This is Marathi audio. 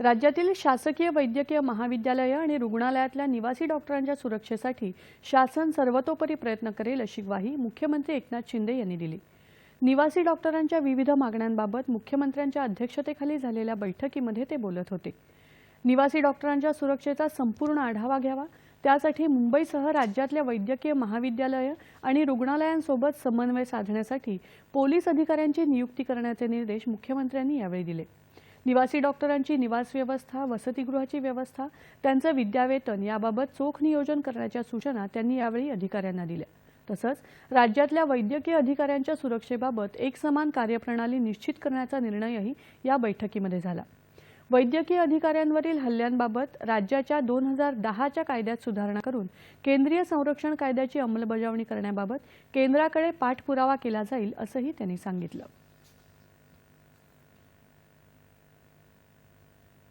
राज्यातील शासकीय वैद्यकीय महाविद्यालयं आणि रुग्णालयातल्या निवासी डॉक्टरांच्या सुरक्षेसाठी शासन सर्वतोपरी प्रयत्न करेल अशी ग्वाही मुख्यमंत्री एकनाथ शिंदे यांनी दिली. निवासी डॉक्टरांच्या विविध मागण्यांबाबत मुख्यमंत्र्यांच्या अध्यक्षतेखाली झालेल्या बैठकीमध्ये ते बोलत होते. निवासी डॉक्टरांच्या सुरक्षेचा संपूर्ण आढावा घ्यावा त्यासाठी मुंबईसह राज्यातल्या वैद्यकीय महाविद्यालयं आणि रुग्णालयांसोबत समन्वय साधण्यासाठी पोलीस अधिकाऱ्यांची नियुक्ती करण्याचे निर्देश मुख्यमंत्र्यांनी यावेळी दिले. निवासी डॉक्टरांची निवास व्यवस्था वसतिगृहाची व्यवस्था त्यांचं विद्यावेतन याबाबत चोख नियोजन करण्याच्या सूचना त्यांनी यावेळी अधिकाऱ्यांना दिल्या. तसंच राज्यातल्या वैद्यकीय अधिकाऱ्यांच्या सुरक्षेबाबत एकसमान कार्यप्रणाली निश्चित करण्याचा निर्णयही या बैठकीमध्ये झाला. वैद्यकीय अधिकाऱ्यांवरील हल्ल्यांबाबत राज्याच्या दोन हजार दहाच्या कायद्यात सुधारणा करून केंद्रीय संरक्षण कायद्याची अंमलबजावणी करण्याबाबत केंद्राकडे पाठपुरावा केला जाईल असंही त्यांनी सांगितलं.